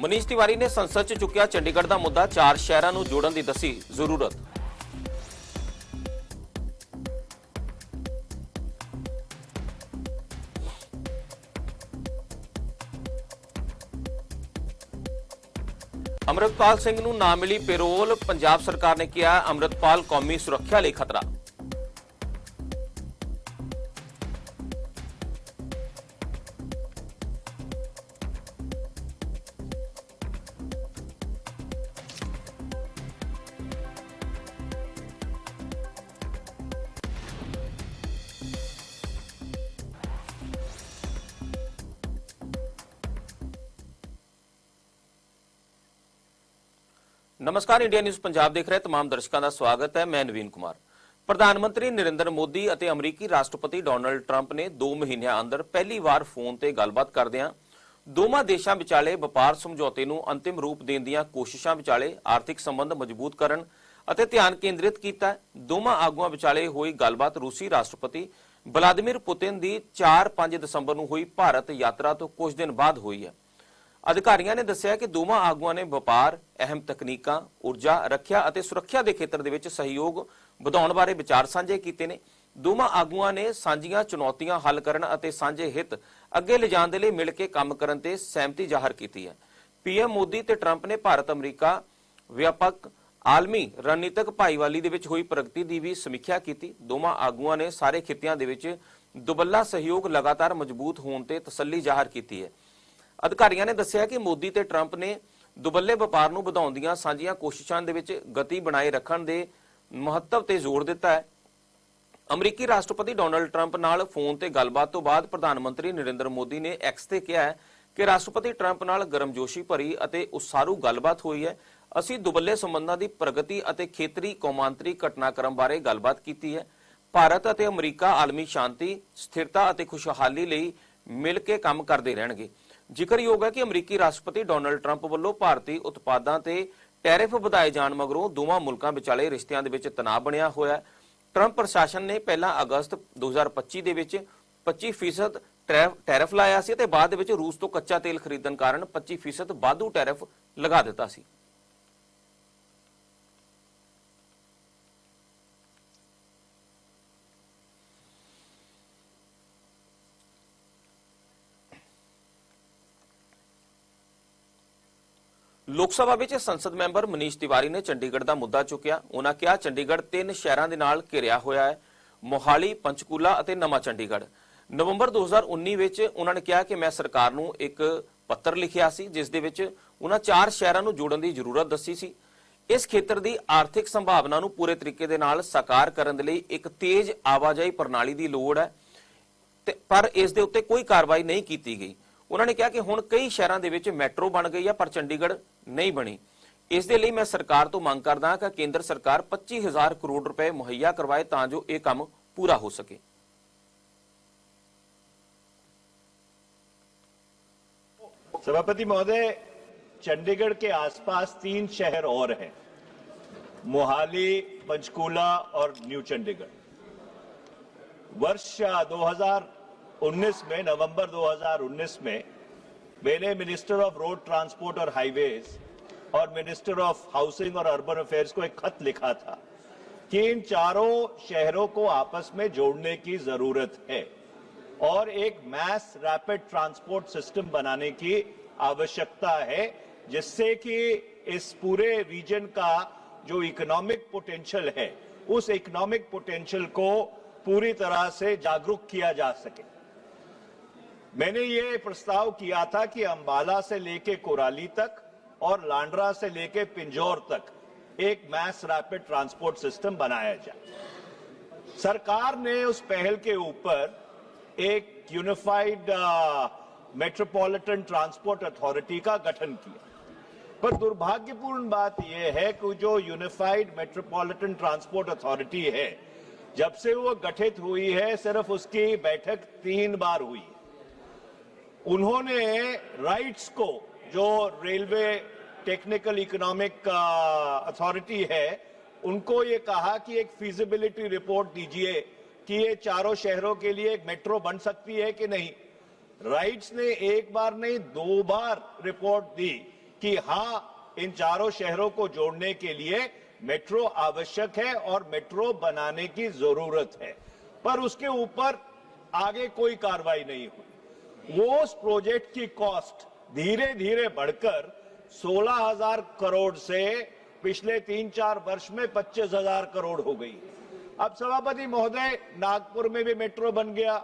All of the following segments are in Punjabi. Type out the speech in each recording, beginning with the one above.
ਮਨੀਸ਼ ਤਿਵਾਰੀ ਨੇ ਸੰਸਦ 'ਚ ਚੁੱਕਿਆ ਚੰਡੀਗੜ੍ਹ ਦਾ ਮੁੱਦਾ, ਚਾਰ ਸ਼ਹਿਰਾਂ ਨੂੰ ਜੋੜਨ ਦੀ ਦੱਸੀ ਜ਼ਰੂਰਤ। ਅੰਮ੍ਰਿਤਪਾਲ ਸਿੰਘ ਨੂੰ ਨਾ ਮਿਲੀ ਪੈਰੋਲ, ਪੰਜਾਬ ਸਰਕਾਰ ਨੇ ਕਿਹਾ, ਅੰਮ੍ਰਿਤਪਾਲ ਕੌਮੀ ਸੁਰੱਖਿਆ ਲਈ ਖਤਰਾ। ਨਮਸਕਾਰ, ਇੰਡੀਆ ਨਿਊਜ਼ ਪੰਜਾਬ ਦੇਖ ਰਹੇ ਤਮਾਮ ਦਰਸ਼ਕਾਂ ਦਾ ਸਵਾਗਤ ਹੈ। ਮੈਂ ਨਵੀਨ ਕੁਮਾਰ। ਪ੍ਰਧਾਨ ਮੰਤਰੀ ਨਰਿੰਦਰ ਮੋਦੀ ਅਤੇ ਅਮਰੀਕੀ ਰਾਸ਼ਟਰਪਤੀ ਡੋਨਲਡ ਟਰੰਪ ਨੇ 2 ਮਹੀਨਿਆਂ ਅੰਦਰ ਪਹਿਲੀ ਵਾਰ ਫੋਨ ਤੇ ਗੱਲਬਾਤ ਕਰਦਿਆਂ ਦੋਵਾਂ ਦੇਸ਼ਾਂ ਵਿਚਾਲੇ ਵਪਾਰ ਸਮਝੌਤੇ ਨੂੰ ਅੰਤਿਮ ਰੂਪ ਦੇਣ ਦੀਆਂ ਕੋਸ਼ਿਸ਼ਾਂ ਵਿਚਾਲੇ ਆਰਥਿਕ ਸੰਬੰਧ ਮਜ਼ਬੂਤ ਕਰਨ ਅਤੇ ਧਿਆਨ ਕੇਂਦਰਿਤ ਕੀਤਾ। ਦੋਵਾਂ ਆਗੂਆਂ ਵਿਚਾਲੇ ਹੋਈ ਗੱਲਬਾਤ ਰੂਸੀ ਰਾਸ਼ਟਰਪਤੀ ਵਲਾਦੀਮਿਰ ਪੁਤਿਨ ਦੀ 4-5 ਦਸੰਬਰ ਨੂੰ ਹੋਈ ਭਾਰਤ ਯਾਤਰਾ ਤੋਂ ਕੁਝ ਦਿਨ ਬਾਅਦ ਹੋਈ ਹੈ। ਅਧਿਕਾਰੀਆਂ ਨੇ ਦੱਸਿਆ ਕਿ ਦੋਵਾਂ ਆਗੂਆਂ ਨੇ ਵਪਾਰ, ਅਹਿਮ ਤਕਨੀਕਾਂ, ਊਰਜਾ, ਰੱਖਿਆ ਅਤੇ ਸੁਰੱਖਿਆ ਦੇ ਖੇਤਰ ਦੇ ਵਿੱਚ ਸਹਿਯੋਗ ਵਧਾਉਣ ਬਾਰੇ ਵਿਚਾਰ ਸਾਂਝੇ ਕੀਤੇ ਨੇ। ਦੋਵਾਂ ਆਗੂਆਂ ਨੇ ਸਾਂਝੀਆਂ ਚੁਣੌਤੀਆਂ ਹੱਲ ਕਰਨ ਅਤੇ ਸਾਂਝੇ ਹਿੱਤ ਅੱਗੇ ਲਿਜਾਣ ਦੇ ਲਈ ਮਿਲ ਕੇ ਕੰਮ ਕਰਨ ਤੇ ਸਹਿਮਤੀ ਜ਼ਾਹਰ ਕੀਤੀ ਹੈ। ਪੀਐਮ ਮੋਦੀ ਤੇ ਟਰੰਪ ਨੇ ਭਾਰਤ, ਅਮਰੀਕਾ ਵਿਆਪਕ ਆਲਮੀ ਰਣਨੀਤਕ ਭਾਈਵਾਲੀ ਦੇ ਵਿੱਚ ਹੋਈ ਪ੍ਰਗਤੀ ਦੀ ਵੀ ਸਮੀਖਿਆ ਕੀਤੀ। ਦੋਵਾਂ ਆਗੂਆਂ ਨੇ ਸਾਰੇ ਖਿੱਤਿਆਂ ਦੇ ਵਿੱਚ ਦੁਬੱਲਾ ਸਹਿਯੋਗ ਲਗਾਤਾਰ ਮਜ਼ਬੂਤ ਹੋਣ ਤੇ ਤਸੱਲੀ ਜ਼ਾਹਰ ਕੀਤੀ ਹੈ। ਅਧਿਕਾਰੀਆਂ ਨੇ ਦੱਸਿਆ ਕਿ ਮੋਦੀ ਤੇ ਟਰੰਪ ਨੇ ਦੁਬੱਲੇ ਵਪਾਰ ਨੂੰ ਵਧਾਉਣ ਦੀਆਂ ਸਾਂਝੀਆਂ ਕੋਸ਼ਿਸ਼ਾਂ ਦੇ ਵਿੱਚ ਗਤੀ ਬਣਾਏ ਰੱਖਣ ਦੇ ਮਹੱਤਵ ਤੇ ਜ਼ੋਰ ਦਿੱਤਾ ਹੈ। ਅਮਰੀਕੀ ਰਾਸ਼ਟਰਪਤੀ ਡੋਨਲਡ ਟਰੰਪ ਨਾਲ ਫੋਨ ਤੇ ਗੱਲਬਾਤ ਤੋਂ ਬਾਅਦ ਪ੍ਰਧਾਨ ਮੰਤਰੀ ਨਰਿੰਦਰ ਮੋਦੀ ਨੇ ਐਕਸ ਤੇ ਕਿਹਾ ਹੈ ਕਿ ਰਾਸ਼ਟਰਪਤੀ ਟਰੰਪ ਨਾਲ ਗਰਮਜੋਸ਼ੀ ਭਰੀ ਅਤੇ ਉਸਾਰੂ ਗੱਲਬਾਤ ਹੋਈ ਹੈ। ਅਸੀਂ ਦੁਬੱਲੇ ਸੰਬੰਧਾਂ ਦੀ ਪ੍ਰਗਤੀ ਅਤੇ ਖੇਤਰੀ ਕੌਮਾਂਤਰੀ ਘਟਨਾਕ੍ਰਮ ਬਾਰੇ ਗੱਲਬਾਤ ਕੀਤੀ ਹੈ। ਭਾਰਤ ਅਤੇ ਅਮਰੀਕਾ ਆਲਮੀ ਸ਼ਾਂਤੀ, ਸਥਿਰਤਾ ਅਤੇ ਖੁਸ਼ਹਾਲੀ ਲਈ ਮਿਲ ਕੇ ਕੰਮ ਕਰਦੇ ਰਹਿਣਗੇ। ਜ਼ਿਕਰਯੋਗ ਹੈ ਕਿ ਅਮਰੀਕੀ ਰਾਸ਼ਟਰਪਤੀ ਡੋਨਲਡ ਟਰੰਪ ਵੱਲੋਂ ਭਾਰਤੀ ਉਤਪਾਦਾਂ ਤੇ ਟੈਰਿਫ ਵਧਾਏ ਜਾਣ ਮਗਰੋਂ ਦੋਵਾਂ ਮੁਲਕਾਂ ਵਿਚਾਲੇ ਰਿਸ਼ਤਿਆਂ ਦੇ ਵਿੱਚ ਤਣਾਅ ਬਣਿਆ ਹੋਇਆ ਹੈ। ਟਰੰਪ ਪ੍ਰਸ਼ਾਸਨ ਨੇ ਪਹਿਲਾਂ ਅਗਸਤ 2025 ਦੇ ਵਿੱਚ 25% ਟੈਰਿਫ ਟੈਰਿਫ ਲਾਇਆ ਸੀ ਤੇ ਬਾਅਦ ਦੇ ਵਿੱਚ ਰੂਸ ਤੋਂ ਕੱਚਾ ਤੇਲ ਖਰੀਦਣ ਕਾਰਨ 25% ਵਾਧੂ ਟੈਰਿਫ ਲਗਾ ਦਿੱਤਾ ਸੀ। ਲੋਕ ਸਭਾ ਵਿੱਚ ਸੰਸਦ ਮੈਂਬਰ ਮਨੀਸ਼ ਤਿਵਾਰੀ ਨੇ ਚੰਡੀਗੜ੍ਹ ਦਾ ਮੁੱਦਾ ਚੁੱਕਿਆ। ਉਹਨਾਂ ਕਿਹਾ, ਚੰਡੀਗੜ੍ਹ ਤਿੰਨ ਸ਼ਹਿਰਾਂ ਦੇ ਨਾਲ ਘਿਰਿਆ ਹੋਇਆ ਹੈ, ਮੋਹਾਲੀ, ਪੰਚਕੂਲਾ ਅਤੇ ਨਵਾਂ ਚੰਡੀਗੜ੍ਹ। ਨਵੰਬਰ 2019 ਵਿੱਚ ਉਹਨਾਂ ਨੇ ਕਿਹਾ ਕਿ ਮੈਂ ਸਰਕਾਰ ਨੂੰ ਇੱਕ ਪੱਤਰ ਲਿਖਿਆ ਸੀ, ਜਿਸ ਦੇ ਵਿੱਚ ਉਹਨਾਂ ਚਾਰ ਸ਼ਹਿਰਾਂ ਨੂੰ ਜੋੜਨ ਦੀ ਜ਼ਰੂਰਤ ਦੱਸੀ ਸੀ। ਇਸ ਖੇਤਰ ਦੀ ਆਰਥਿਕ ਸੰਭਾਵਨਾ ਨੂੰ ਪੂਰੇ ਤਰੀਕੇ ਦੇ ਨਾਲ ਸਾਕਾਰ ਕਰਨ ਦੇ ਲਈ ਇੱਕ ਤੇਜ਼ ਆਵਾਜਾਈ ਪ੍ਰਣਾਲੀ ਦੀ ਲੋੜ ਹੈ, ਤੇ ਪਰ ਇਸ ਦੇ ਉੱਤੇ ਕੋਈ ਕਾਰਵਾਈ ਨਹੀਂ ਕੀਤੀ ਗਈ। ਉਹਨਾਂ ਨੇ ਕਿਹਾ ਕਿ ਹੁਣ ਕਈ ਸ਼ਹਿਰਾਂ ਦੇ ਵਿੱਚ ਮੈਟਰੋ ਬਣ ਗਈ ਹੈ, ਪਰ ਚੰਡੀਗੜ੍ਹ ਨਹੀਂ ਬਣੀ ਇਸ ਦੇ ਲਈ ਮੈਂ ਸਰਕਾਰ ਤੋਂ ਮੰਗ ਕਰਦਾ ਹਾਂ ਕਿ ਕੇਂਦਰ ਸਰਕਾਰ 25000 ਕਰੋੜ ਰੁਪਏ ਮੁਹੱਈਆ ਕਰਵਾਏ ਤਾਂ ਜੋ ਇਹ ਕੰਮ ਪੂਰਾ ਹੋ ਸਕੇ सभापति महोदय चंडीगढ़ के आसपास तीन शहर और हैं मोहाली पंचकूला और न्यू चंडीगढ़ वर्ष 2019 में नवंबर 2019 में मैंने मिनिस्टर ऑफ़ रोड ट्रांसपोर्ट और हाईवेज और मिनिस्टर ऑफ़ हाउसिंग और अर्बन अफेयर्स को एक खत लिखा था कि इन चारों शहरों को आपस में जोड़ने की ज़रूरत है और एक मैस रैपिड ट्रांसपोर्ट सिस्टम बनाने की आवश्यकता है, जिससे कि इस पूरे रीजन का जो इकोनॉमिक पोटेंशियल है, उस इकोनॉमिक पोटेंशियल को पूरी तरह से जागरूक किया जा सके। मैंने ये प्रस्ताव किया था कि अंबाला से लेके कोराली तक और लांड्रा से लेके पिंजौर तक एक मैस रैपिड ट्रांसपोर्ट सिस्टम बनाया जाए। सरकार ने उस पहल के ऊपर एक यूनिफाइड मेट्रोपॉलिटन ट्रांसपोर्ट अथॉरिटी का गठन किया। पर दुर्भाग्यपूर्ण बात यह है कि जो यूनिफाइड मेट्रोपॉलिटन ट्रांसपोर्ट अथॉरिटी है, जब से वो गठित हुई है, सिर्फ़ उसकी बैठक तीन बार हुई है। उन्होंने राइट्स को, जो रेलवे टेक्निकल इकोनॉमिक अथॉरिटी है, उनको ये कहा कि एक फीजिबिलिटी रिपोर्ट दीजिए कि ये चारों शहरों के लिए एक मेट्रो बन सकती है कि नहीं। राइट्स ने एक बार नहीं, दो बार रिपोर्ट दी कि हाँ इन चारों शहरों को जोड़ने के लिए मेट्रो आवश्यक है और मेट्रो बनाने की ज़रूरत है। पर उसके ऊपर आगे कोई कार्रवाई नहीं हुई। वो उस प्रोजेक्ट की कॉस्ट धीरे धीरे बढ़कर 16,000 करोड़ से पिछले तीन चार वर्ष में 25,000 करोड़ हो गई। अब सभापति महोदय नागपुर में भी मेट्रो बन गया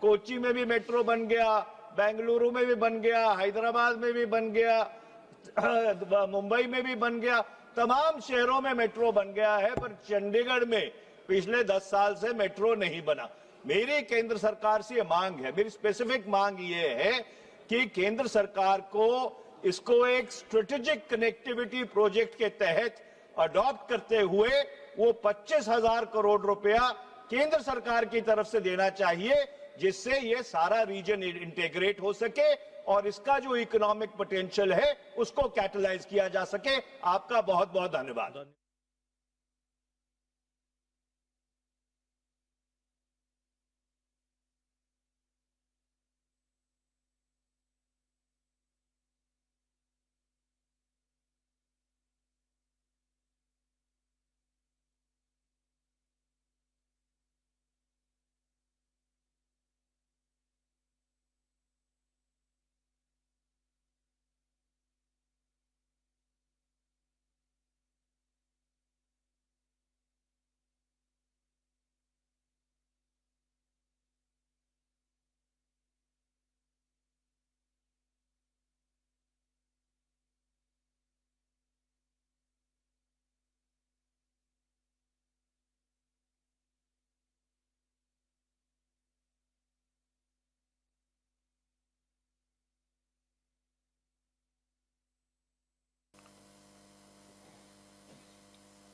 कोची में भी मेट्रो बन गया बेंगलुरु में भी बन गया हैदराबाद में भी बन गया मुंबई में भी बन गया तमाम शहरों में मेट्रो बन गया है पर चंडीगढ़ में पिछले दस साल से मेट्रो नहीं बना। मेरी केंद्र सरकार से मांग है, मेरी स्पेसिफिक मांग ये है कि केंद्र सरकार को इसको एक स्ट्रेटेजिक कनेक्टिविटी प्रोजेक्ट के तहत अडॉप्ट करते हुए वो पच्चीस हज़ार करोड़ रुपया केंद्र सरकार की तरफ़ से देना चाहिए, जिससे ये सारा रीजन इंटेग्रेट हो सके और इसका जो इकोनॉमिक पोटेंशियल है, उसको कैटलाइज किया जा सके। आपका बहुत बहुत धन्यवाद।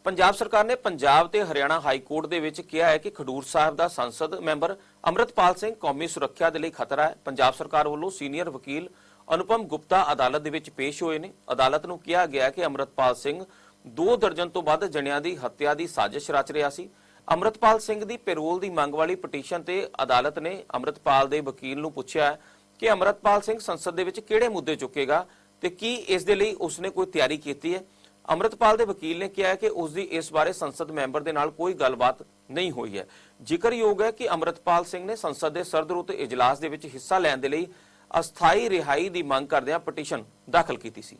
ਪੰਜਾਬ ਸਰਕਾਰ ਨੇ ਪੰਜਾਬ ਤੇ ਹਰਿਆਣਾ ਹਾਈ ਕੋਰਟ ਦੇ ਵਿੱਚ ਕਿਹਾ ਹੈ ਕਿ ਖਡੂਰ ਸਾਹਿਬ ਦਾ ਸੰਸਦ ਮੈਂਬਰ ਅਮਰਤਪਾਲ ਸਿੰਘ ਕੌਮੀ ਸੁਰੱਖਿਆ ਦੇ ਲਈ ਖਤਰਾ ਹੈ। ਪੰਜਾਬ ਸਰਕਾਰ ਵੱਲੋਂ ਸੀਨੀਅਰ ਵਕੀਲ ਅਨੁਪਮ ਗੁਪਤਾ ਅਦਾਲਤ ਦੇ ਵਿੱਚ ਪੇਸ਼ ਹੋਏ ਨੇ। ਅਦਾਲਤ ਨੂੰ ਕਿਹਾ ਗਿਆ ਕਿ ਅਮਰਤਪਾਲ ਸਿੰਘ ਦੋ ਦਰਜਨ ਤੋਂ ਵੱਧ ਜਣਿਆਂ ਦੀ ਹੱਤਿਆ ਦੀ ਸਾਜ਼ਿਸ਼ ਰਚ ਰਿਹਾ ਸੀ। ਅਮਰਤਪਾਲ ਸਿੰਘ ਦੀ ਪੈਰੋਲ ਦੀ ਮੰਗ ਵਾਲੀ ਪਟੀਸ਼ਨ ਤੇ ਅਦਾਲਤ ਨੇ ਅਮਰਤਪਾਲ ਦੇ ਵਕੀਲ ਨੂੰ ਪੁੱਛਿਆ ਕਿ ਅਮਰਤਪਾਲ ਸਿੰਘ ਸੰਸਦ ਦੇ ਵਿੱਚ ਕਿਹੜੇ ਮੁੱਦੇ ਚੁੱਕੇਗਾ ਤੇ ਕੀ ਇਸ ਦੇ ਲਈ ਉਸਨੇ ਕੋਈ ਤਿਆਰੀ ਕੀਤੀ ਹੈ। ਅਮਰਤਪਾਲ ਦੇ ਵਕੀਲ ਨੇ ਕਿਹਾ ਹੈ ਕਿ ਉਸ ਦੀ ਇਸ ਬਾਰੇ ਸੰਸਦ ਮੈਂਬਰ ਦੇ ਨਾਲ ਕੋਈ ਗੱਲਬਾਤ ਨਹੀਂ ਹੋਈ ਹੈ। ਜ਼ਿਕਰਯੋਗ ਹੈ ਕਿ ਅਮਰਤਪਾਲ ਸਿੰਘ ਨੇ ਸੰਸਦ ਦੇ ਸਰਦਰੁੱਤ ਇਜਲਾਸ ਦੇ ਵਿੱਚ ਹਿੱਸਾ ਲੈਣ ਦੇ ਲਈ ਅਸਥਾਈ ਰਿਹਾਈ ਦੀ ਮੰਗ ਕਰਦਿਆਂ ਪਟੀਸ਼ਨ ਦਾਖਲ ਕੀਤੀ ਸੀ।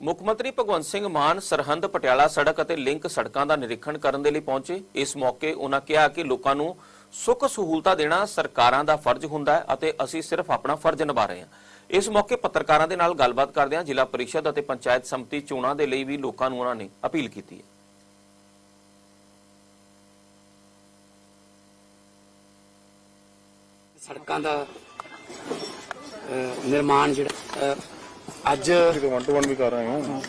ਮੁੱਖ ਮੰਤਰੀ ਭਗਵੰਤ ਸਿੰਘ ਮਾਨ ਸਰਹੰਦ ਪਟਿਆਲਾ ਸੜਕ ਅਤੇ ਲਿੰਕ ਸੜਕਾਂ ਦਾ ਨਿਰੀਖਣ ਕਰਨ ਦੇ ਲਈ ਪਹੁੰਚੇ। ਇਸ ਮੌਕੇ ਉਹਨਾਂ ਕਿਹਾ ਕਿ ਲੋਕਾਂ ਨੂੰ ਸੁੱਖ ਸਹੂਲਤਾਂ ਦੇਣਾ ਸਰਕਾਰਾਂ ਦਾ ਫਰਜ਼ ਹੁੰਦਾ ਹੈ ਅਤੇ ਅਸੀਂ ਸਿਰਫ ਆਪਣਾ ਫਰਜ਼ ਨਿਭਾ ਰਹੇ ਹਾਂ। ਇਸ ਮੌਕੇ ਪੱਤਰਕਾਰਾਂ ਦੇ ਨਾਲ ਗੱਲਬਾਤ ਕਰਦਿਆਂ ਜ਼ਿਲ੍ਹਾ ਪਰਿਸ਼ਦ ਅਤੇ ਪੰਚਾਇਤ ਸਮਿਤੀ ਚੋਣਾਂ ਦੇ ਲਈ ਵੀ ਲੋਕਾਂ ਨੂੰ ਉਹਨਾਂ ਨੇ ਅਪੀਲ ਕੀਤੀ ਹੈ। ਸੜਕਾਂ ਦਾ ਨਿਰਮਾਣ ਜਿਹੜਾ ਅੱਜ ਵਨ ਟੂ ਵਨ ਵੀ ਕਰ ਰਹੇ ਹਾਂ।